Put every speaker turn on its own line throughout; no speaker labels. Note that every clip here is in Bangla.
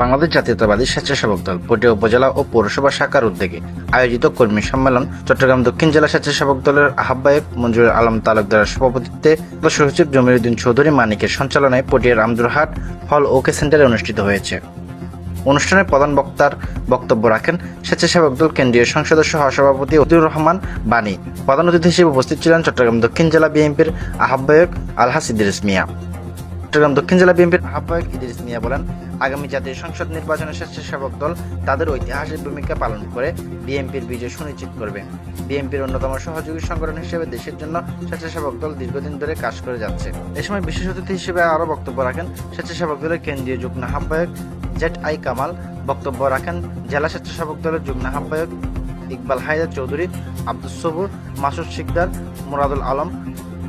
বাংলাদেশ জাতীয়তাবাদী স্বেচ্ছাসেবক দল পটিয়া উপজেলা ও পৌরসভা শাখার উদ্যোগে আয়োজিত কর্মী সম্মেলন চট্টগ্রাম দক্ষিণ জেলা স্বেচ্ছাসেবক দলের আহ্বায়ক মঞ্জুর আলম তালুকদারের সভাপতিত্বে সচিব জমিরুদ্দিন চৌধুরী মানিকের সঞ্চালনায় পটিয়ার আমদুরহাট হল ওকে সেন্টারে অনুষ্ঠিত হয়েছে। অনুষ্ঠানে প্রধান বক্তার বক্তব্য রাখেন স্বেচ্ছাসেবক দল কেন্দ্রীয় সংসদ সহ সভাপতি অতিউর রহমান বাণী। প্রধান অতিথি হিসেবে উপস্থিত ছিলেন চট্টগ্রাম দক্ষিণ জেলা বিএনপির আহ্বায়ক আলহাস ইদ্রিস মিয়া। চট্টগ্রাম দক্ষিণ জেলা বিএনপির আহ্বায়ক ইদ্রিস মিয়া বলেন, আগামী জাতীয় সংসদ নির্বাচনে স্বেচ্ছাসেবক দল তাদের ঐতিহাসিক ভূমিকা পালন করে বিএনপির বিজয় সুনিশ্চিত করবে। বিএনপির অন্যতম সহযোগী সংগঠন হিসেবে দেশের জন্য স্বেচ্ছাসেবক দল দীর্ঘদিন ধরে কাজ করে যাচ্ছে। এ সময় বিশেষ অতিথি হিসেবে আরও বক্তব্য রাখেন স্বেচ্ছাসেবক দলের কেন্দ্রীয় যুগ্ম আহ্বায়ক জেড আই কামাল, বক্তব্য রাখেন জেলা স্বেচ্ছাসেবক দলের যুগ্ম আহ্বায়ক ইকবাল হায়দার চৌধুরী আব্দুল সবুর, মাসুদ শিকদার, মুরাদুল আলম,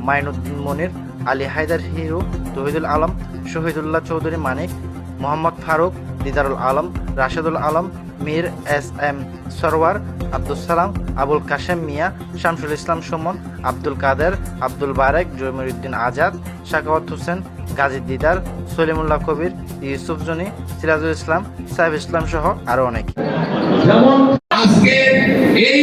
মাইনুদ্দিন মনির আলী হায়দার হিরু, তহিদুল আলম, শহীদুল্লাহ চৌধুরী মানিক, মোহাম্মদ ফারুক, দিদারুল আলম, রাশেদুল আলম, মীর এস এম সরওয়ার আব্দুল সালাম, আবুল কাশেম মিয়া, শামসুল ইসলাম সুমন, আব্দুল কাদের, আব্দুল বারেক জমিরুদ্দিন আজাদ, শাকাওয়াত হোসেন, গাজী দিদার, সলিমুল্লাহ কবির, ইউসুফ জনি, সিরাজুল ইসলাম সাইফ ইসলাম সহ আরও অনেক।
আজকে এই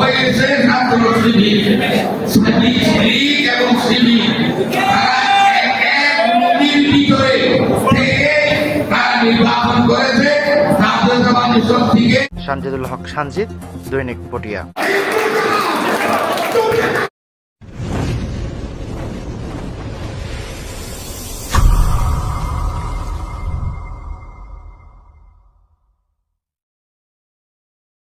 হয়েছে ছাত্র এবং
হক সানজিদ দৈনিক পটিয়া।